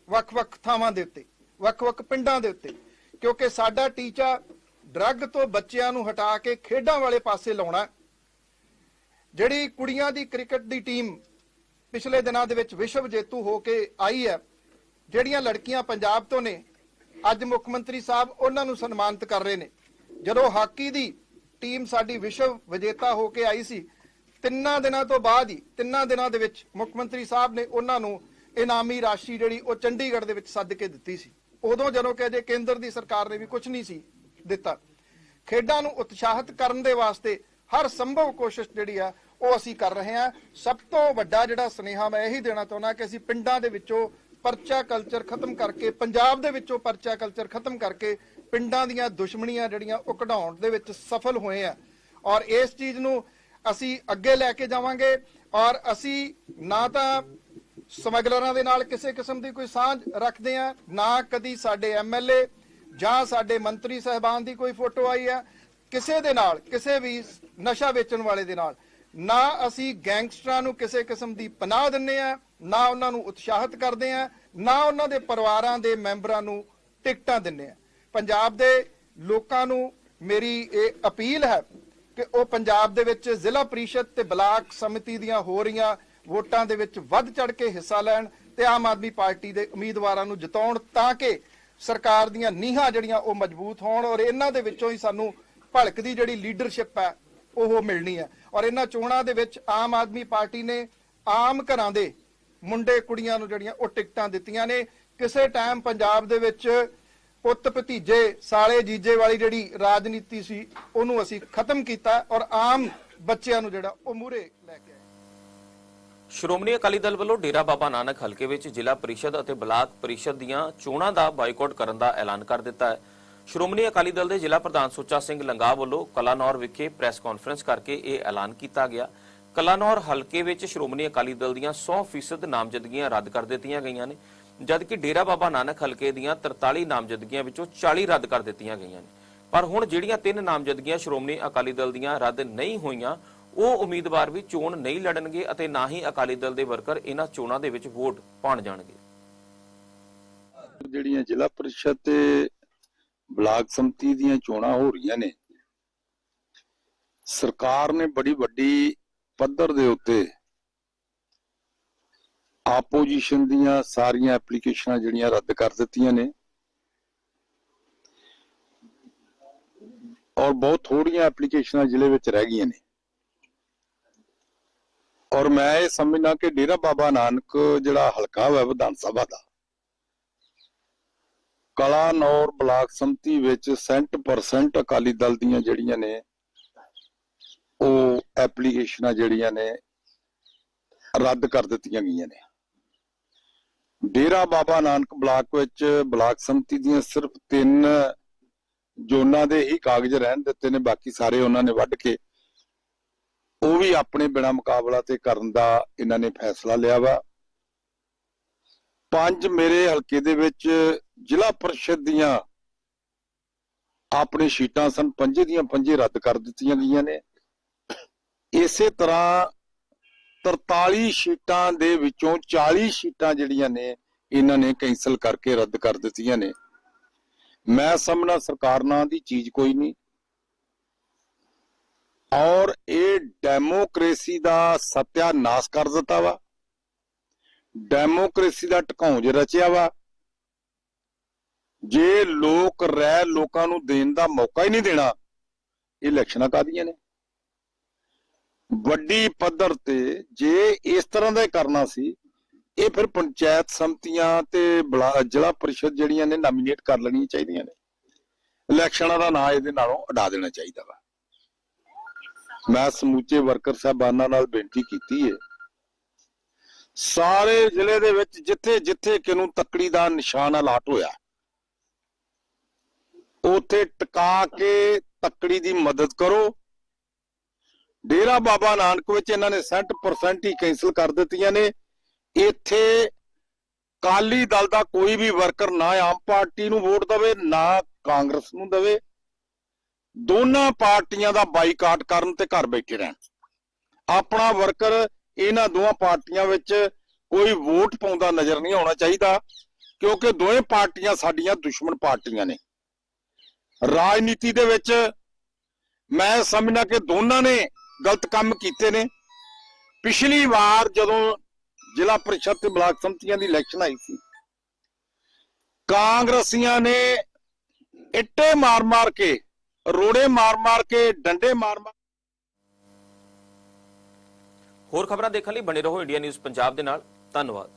ਵੱਖ-ਵੱਖ ਥਾਵਾਂ ਦੇ ਉੱਤੇ, ਵੱਖ-ਵੱਖ ਪਿੰਡਾਂ ਦੇ ਉੱਤੇ। ਕਿਉਂਕਿ ਸਾਡਾ ਟੀਚਾ ਡਰੱਗ ਤੋਂ ਬੱਚਿਆਂ ਨੂੰ ਹਟਾ ਕੇ ਖੇਡਾਂ ਵਾਲੇ ਪਾਸੇ ਲਾਉਣਾ ਜਿਹੜੀ ਕੁੜੀਆਂ ਦੀ ਕ੍ਰਿਕਟ ਦੀ ਟੀਮ ਪਿਛਲੇ ਦਿਨਾਂ ਦੇ ਵਿੱਚ ਵਿਸ਼ਵ ਜੇਤੂ ਹੋ ਕੇ ਆਈ ਹੈ, ਜਿਹੜੀਆਂ ਲੜਕੀਆਂ ਪੰਜਾਬ ਤੋਂ ਨੇ, ਅੱਜ ਮੁੱਖ ਮੰਤਰੀ ਸਾਹਿਬ ਉਹਨਾਂ ਨੂੰ ਸਨਮਾਨਿਤ ਕਰ ਰਹੇ ਨੇ। ਜਦੋਂ ਹਾਕੀ ਦੀ ਟੀਮ ਸਾਡੀ ਵਿਸ਼ਵ ਵਿਜੇਤਾ ਹੋ ਕੇ ਆਈ ਸੀ, ਤਿੰਨਾਂ ਦਿਨਾਂ ਤੋਂ ਬਾਅਦ ਹੀ, ਤਿੰਨਾਂ ਦਿਨਾਂ ਦੇ ਵਿੱਚ ਮੁੱਖ ਮੰਤਰੀ ਸਾਹਿਬ ਨੇ ਉਹਨਾਂ ਨੂੰ ਇਨਾਮੀ ਰਾਸ਼ੀ ਜਿਹੜੀ ਉਹ ਚੰਡੀਗੜ੍ਹ ਦੇ ਵਿੱਚ ਸੱਦ ਕੇ ਦਿੱਤੀ ਸੀ। ਉਦੋਂ ਜਦੋਂ ਕਿ ਅਜੇ ਕੇਂਦਰ ਦੀ ਸਰਕਾਰ ਨੇ ਵੀ ਕੁਝ ਨਹੀਂ ਸੀ ਦਿੱਤਾ। ਖੇਡਾਂ ਨੂੰ ਉਤਸ਼ਾਹਿਤ ਕਰਨ ਦੇ ਵਾਸਤੇ ਹਰ ਸੰਭਵ ਕੋਸ਼ਿਸ਼ ਜਿਹੜੀ ਆ, ਉਹ ਅਸੀਂ ਕਰ ਰਹੇ ਹਾਂ। ਸਭ ਤੋਂ ਵੱਡਾ ਜਿਹੜਾ ਸੁਨੇਹਾ ਮੈਂ ਇਹੀ ਦੇਣਾ ਚਾਹੁੰਦਾ ਕਿ ਅਸੀਂ ਪਿੰਡਾਂ ਦੇ ਵਿੱਚੋਂ ਪਰਚਾ ਕਲਚਰ ਖਤਮ ਕਰਕੇ, ਪੰਜਾਬ ਦੇ ਵਿੱਚੋਂ ਪਰਚਾ ਕਲਚਰ ਖਤਮ ਕਰਕੇ ਪਿੰਡਾਂ ਦੀਆਂ ਦੁਸ਼ਮਣੀਆਂ ਜਿਹੜੀਆਂ, ਉਹ ਕਢਾਉਣ ਦੇ ਵਿੱਚ ਸਫਲ ਹੋਏ ਆ। ਔਰ ਇਸ ਚੀਜ਼ ਨੂੰ ਅਸੀਂ ਅੱਗੇ ਲੈ ਕੇ ਜਾਵਾਂਗੇ ਔਰ ਅਸੀਂ ਨਾ ਤਾਂ ਸਮਗਲਰਾਂ ਦੇ ਨਾਲ ਕਿਸੇ ਕਿਸਮ ਦੀ ਕੋਈ ਸਾਂਝ ਰੱਖਦੇ ਆ ਨਾ ਕਦੀ ਸਾਡੇ ਐਮਐਲਏ ਜਾਂ ਸਾਡੇ ਮੰਤਰੀ ਸਹਿਬਾਨ ਦੀ ਕੋਈ ਫੋਟੋ ਆਈ ਹੈ, ਕਿਸੇ ਦੇ ਨਾਲ, ਕਿਸੇ ਵੀ ਨਸ਼ਾ ਵੇਚਣ ਵਾਲੇ ਦੇ ਨਾਲ, ਨਾ ਅਸੀਂ ਗੈਂਗਸਟਰਾਂ ਨੂੰ ਕਿਸੇ ਕਿਸਮ ਦੀ ਪਨਾਹ ਦਿੰਨੇ ਆ ਨਾ ਉਹਨਾਂ ਨੂੰ ਉਤਸ਼ਾਹਿਤ ਕਰਦੇ ਆ ਨਾ ਉਹਨਾਂ ਦੇ ਪਰਿਵਾਰਾਂ ਦੇ ਮੈਂਬਰਾਂ ਨੂੰ ਟਿਕਟਾਂ ਦਿੰਨੇ ਆ ਪੰਜਾਬ ਦੇ ਲੋਕਾਂ ਨੂੰ ਮੇਰੀ ਇਹ ਅਪੀਲ ਹੈ ਕਿ ਉਹ ਪੰਜਾਬ ਦੇ ਵਿੱਚ ਜ਼ਿਲ੍ਹਾ ਪ੍ਰੀਸ਼ਦ ਤੇ ਬਲਾਕ ਸਮਿਤੀ ਦੀਆਂ ਹੋ ਰਹੀਆਂ ਵੋਟਾਂ ਦੇ ਵਿੱਚ ਵੱਧ ਚੜ ਕੇ ਹਿੱਸਾ ਲੈਣ ਤੇ ਆਮ ਆਦਮੀ ਪਾਰਟੀ ਦੇ ਉਮੀਦਵਾਰਾਂ ਨੂੰ ਜਿਤਾਉਣ ਤਾਂ ਕਿ ਸਰਕਾਰ ਦੀਆਂ ਨੀਹਾਂ ਜਿਹੜੀਆਂ ਉਹ ਮਜ਼ਬੂਤ ਹੋਣ ਔਰ ਇਹਨਾਂ ਦੇ ਵਿੱਚੋਂ ਹੀ ਸਾਨੂੰ ਭਲਕ ਦੀ ਜਿਹੜੀ ਲੀਡਰਸ਼ਿਪ ਹੈ, ਉਹ ਮਿਲਣੀ ਹੈ। ਔਰ ਇਹਨਾਂ ਚੋਣਾਂ ਦੇ ਵਿੱਚ ਆਮ ਆਦਮੀ ਪਾਰਟੀ ਨੇ ਆਮ ਘਰਾਂ ਦੇ ਮੁੰਡੇ ਕੁੜੀਆਂ ਨੂੰ ਜਿਹੜੀਆਂ ਉਹ ਟਿਕਟਾਂ ਦਿੱਤੀਆਂ ਨੇ। ਕਿਸੇ ਟਾਈਮ ਪੰਜਾਬ ਦੇ ਵਿੱਚ ਪੁੱਤ ਭਤੀਜੇ ਸਾਲੇ ਜੀਜੇ ਵਾਲੀ ਜਿਹੜੀ ਰਾਜਨੀਤੀ ਸੀ, ਉਹਨੂੰ ਅਸੀਂ ਖਤਮ ਕੀਤਾ ਔਰ ਆਮ ਬੱਚਿਆਂ ਨੂੰ ਜਿਹੜਾ ਉਹ ਮੂਰੇ ਲੈ ਕੇ ਆਏ। ਸ਼੍ਰੋਮਣੀ ਅਕਾਲੀ ਦਲ ਵੱਲੋਂ ਡੇਰਾ ਬਾਬਾ ਨਾਨਕ ਹਲਕੇ ਵਿੱਚ ਜ਼ਿਲ੍ਹਾ ਪਰਿਸ਼ਦ ਅਤੇ ਬਲਾਕ ਪਰਿਸ਼ਦ ਦੀਆਂ ਚੋਣਾਂ ਦਾ ਬਾਈਕਾਟ ਕਰਨ ਦਾ ਐਲਾਨ ਕਰ ਦਿੱਤਾ ਹੈ। ਸ਼੍ਰੋਮਣੀ ਅਕਾਲੀ ਦਲ ਦੇ ਜ਼ਿਲ੍ਹਾ ਪ੍ਰਧਾਨ ਸੁੱਚਾ ਸਿੰਘ ਲੰਗਾ ਵੱਲੋਂ ਕਲਾਨੌਰ ਵਿਖੇ ਪ੍ਰੈਸ ਕਾਨਫਰੰਸ ਕਰਕੇ ਇਹ ਐਲਾਨ ਕੀਤਾ ਗਿਆ। ਕਲਾਨੌਰ ਹਲਕੇ ਵਿੱਚ ਸ਼੍ਰੋਮਣੀ ਅਕਾਲੀ ਦਲ ਦੀਆਂ 100% ਨਾਮਜ਼ਦਗੀਆਂ ਰੱਦ ਕਰ ਦਿੱਤੀਆਂ ਗਈਆਂ ਨੇ, ਜਦਕਿ ਡੇਰਾ ਬਾਬਾ ਨਾਨਕ ਹਲਕੇ ਦੀਆਂ 43 ਨਾਮਜ਼ਦਗੀਆਂ ਵਿੱਚੋਂ 40 ਰੱਦ ਕਰ ਦਿੱਤੀਆਂ ਗਈਆਂ ਨੇ। ਪਰ ਹੁਣ ਜਿਹੜੀਆਂ ਤਿੰਨ ਨਾਮਜ਼ਦਗੀਆਂ ਸ਼੍ਰੋਮਣੀ ਅਕਾਲੀ ਦਲ ਦੀਆਂ ਰੱਦ ਨਹੀਂ ਹੋਈਆਂ ਉਹ ਉਮੀਦਵਾਰ ਵੀ ਚੋਣ ਨਹੀਂ ਲੜਨਗੇ ਅਤੇ ਨਾ ਹੀ ਅਕਾਲੀ ਦਲ ਦੇ ਵਰਕਰ ਇਹਨਾਂ ਚੋਣਾਂ ਦੇ ਵਿੱਚ ਵੋਟ ਪਾਉਣ ਜਾਣਗੇ। ਜਿਹੜੀਆਂ ਜ਼ਿਲ੍ਹਾ ਪਰਿਸ਼ਦ ਤੇ ਬਲਾਕ ਸੰਮਤੀ ਦੀਆਂ ਚੋਣਾਂ ਹੋ ਰਹੀਆਂ ਨੇ, ਸਰਕਾਰ ਨੇ ਬੜੀ ਵੱਡੀ ਪੱਧਰ ਦੇ ਉੱਤੇ ਆਪੋਜੀਸ਼ਨ ਦੀਆਂ ਸਾਰੀਆਂ ਐਪਲੀਕੇਸ਼ਨਾਂ ਜਿਹੜੀਆਂ ਰੱਦ ਕਰ ਦਿੱਤੀਆਂ ਨੇ ਔਰ ਬਹੁਤ ਥੋੜੀਆਂ ਐਪਲੀਕੇਸ਼ਨਾਂ ਜ਼ਿਲ੍ਹੇ ਵਿੱਚ ਰਹਿ ਗਈਆਂ ਨੇ। ਔਰ ਮੈਂ ਇਹ ਸਮਝਣਾ ਕਿ ਡੇਰਾ ਬਾਬਾ ਨਾਨਕ ਜਿਹੜਾ ਹਲਕਾ ਹੈ ਵਿਧਾਨ ਸਭਾ ਦਾ ਕਲਾਨੌਰ ਬਲਾਕ ਸੰਮਤੀ ਵਿੱਚ 100% ਅਕਾਲੀ ਦਲ ਦੀਆਂ ਜਿਹੜੀਆਂ ਨੇ, ਉਹ ਐਪਲੀਕੇਸ਼ਨਾਂ ਜਿਹੜੀਆਂ ਨੇ ਰੱਦ ਕਰ ਦਿੱਤੀਆਂ ਗਈਆਂ ਨੇ। ਡੇਰਾ ਬਾਬਾ ਨਾਨਕ ਬਲਾਕ ਵਿੱਚ ਬਲਾਕ ਸੰਮਤੀ ਦੀਆਂ ਸਿਰਫ ਤਿੰਨ ਜ਼ੋਨਾਂ ਦੇ ਹੀ ਕਾਗਜ਼ ਰਹਿਣ ਦਿੱਤੇ ਨੇ, ਬਾਕੀ ਸਾਰੇ ਉਹਨਾਂ ਨੇ ਵੱਢ ਕੇ ਉਹ ਵੀ ਆਪਣੇ ਬਿਨਾ ਮੁਕਾਬਲਾ ਤੇ ਕਰਨ ਦਾ ਇਹਨਾਂ ਨੇ ਫੈਸਲਾ ਲਿਆ ਵਾ। ਪੰਜ ਮੇਰੇ ਹਲਕੇ ਦੇ ਵਿੱਚ ਜ਼ਿਲ੍ਹਾ ਪਰਿਸ਼ਦ ਦੀਆਂ ਆਪਣੇ ਸ਼ੀਟਾਂ ਸਨ, ਪੰਜੇ ਦੀਆਂ ਪੰਜੇ ਰੱਦ ਕਰ ਦਿੱਤੀਆਂ ਗਈਆਂ ਨੇ। ਇਸੇ ਤਰ੍ਹਾਂ 43 ਸ਼ੀਟਾਂ ਦੇ ਵਿੱਚੋਂ 40 ਸ਼ੀਟਾਂ ਜਿਹੜੀਆਂ ਨੇ, ਇਹਨਾਂ ਨੇ ਕੈਂਸਲ ਕਰਕੇ ਰੱਦ ਕਰ ਦਿੱਤੀਆਂ ਨੇ। ਮੈਂ ਸਮਝਣਾ ਸਰਕਾਰ ਨਾਂ ਦੀ ਚੀਜ਼ ਕੋਈ ਨਹੀਂ। ਔਰ ਇਹ ਡੈਮੋਕ੍ਰੇਸੀ ਦਾ ਸਤਿਆਨਾਸ਼ ਕਰ ਦਿੱਤਾ ਵਾ। ਡੈਮੋਕ੍ਰੇਸੀ ਦਾ ਢਕਾਉਂ ਰਚਿਆ ਵਾ। ਜੇ ਲੋਕ ਰਹਿ ਲੋਕਾਂ ਨੂੰ ਦੇਣ ਦਾ ਮੌਕਾ ਹੀ ਨਹੀਂ ਦੇਣਾ, ਇਹ ਇਲੈਕਸ਼ਨਾਂ ਕਾਦੀਆਂ ਨੇ? ਵੱਡੀ ਪੱਧਰ ਤੇ ਜੇ ਇਸ ਤਰ੍ਹਾਂ ਦਾ ਕਰਨਾ ਸੀ, ਇਹ ਫਿਰ ਪੰਚਾਇਤ ਸਮਤੀਆਂ ਤੇ ਬਲਾ- ਜ਼ਿਲ੍ਹਾ ਪਰਿਸ਼ਦ ਜਿਹੜੀਆਂ ਨੇ ਨਾਮੀਨੇਟ ਕਰ ਲੈਣੀਆਂ ਚਾਹੀਦੀਆਂ ਨੇ। ਇਲੈਕਸ਼ਨਾਂ ਦਾ ਨਾਂ ਇਹਦੇ ਨਾਲੋਂ ਉਡਾ ਦੇਣਾ ਚਾਹੀਦਾ ਵਾ। ਮੈਂ ਸਮੂਚੇ ਵਰਕਰ ਸਾਹਿਬਾਨਾਂ ਨਾਲ ਬੇਨਤੀ ਕੀਤੀ ਹੈ ਸਾਰੇ ਜ਼ਿਲ੍ਹੇ ਦੇ ਵਿੱਚ ਜਿੱਥੇ ਜਿੱਥੇ ਕਿਨੂੰ ਤੱਕੜੀ ਦਾ ਨਿਸ਼ਾਨ ਅਲਾਟ ਹੋਇਆ, ਉਥੇ ਟਿਕਾ ਕੇ ਤੱਕੜੀ ਦੀ ਮਦਦ ਕਰੋ। ਡੇਰਾ ਬਾਬਾ ਨਾਨਕ ਵਿੱਚ ਇਹਨਾਂ ਨੇ 60% ਹੀ ਕੈਂਸਲ ਕਰ ਦਿੱਤੀਆਂ ਨੇ। ਇੱਥੇ ਕਾਲੀ ਦਲ ਦਾ ਕੋਈ ਵੀ ਵਰਕਰ ਨਾ ਆਮ ਪਾਰਟੀ ਨੂੰ ਵੋਟ ਦੇਵੇ, ਨਾ ਕਾਂਗਰਸ ਨੂੰ ਦੇਵੇ। ਦੋਨਾਂ ਪਾਰਟੀਆਂ ਦਾ ਬਾਈਕਾਟ ਕਰਨ ਤੇ ਘਰ ਬੈਠੇ ਰਹਿਣ। ਆਪਣਾ ਵਰਕਰ ਇਹਨਾਂ ਦੋਹਾਂ ਪਾਰਟੀਆਂ ਵਿੱਚ ਕੋਈ ਵੋਟ ਪਾਉਂਦਾ ਨਜ਼ਰ ਨਹੀਂ ਆਉਣਾ ਚਾਹੀਦਾ, ਕਿਉਂਕਿ ਦੋਵੇਂ ਪਾਰਟੀਆਂ ਸਾਡੀਆਂ ਦੁਸ਼ਮਣ ਪਾਰਟੀਆਂ ਨੇ। ਰਾਜਨੀਤੀ ਦੇ ਵਿੱਚ ਮੈਂ ਸਮਝਣਾ ਕਿ ਦੋਨਾਂ ਨੇ ਗਲਤ ਕੰਮ ਕੀਤੇ ਨੇ। ਪਿਛਲੀ ਵਾਰ ਜਦੋਂ ਜ਼ਿਲ੍ਹਾ ਪ੍ਰੀਸ਼ਦ ਤੇ ਬਲਾਕ ਸੰਮਤੀਆਂ ਦੀ ਇਲੈਕਸ਼ਨ ਆਈ ਸੀ, ਕਾਂਗਰਸੀਆਂ ਨੇ ਇੱਟੇ ਮਾਰ-ਮਾਰ ਕੇ ਰੋੜੇ ਮਾਰ-ਮਾਰ ਕੇ, ਡੰਡੇ ਮਾਰ-ਮਾਰ ਹੋਰ ਖਬਰਾਂ ਦੇਖਣ ਲਈ ਬਣੇ ਰਹੋ ਇੰਡੀਆ ਨਿਊਜ਼ ਪੰਜਾਬ ਦੇ ਨਾਲ। ਧੰਨਵਾਦ।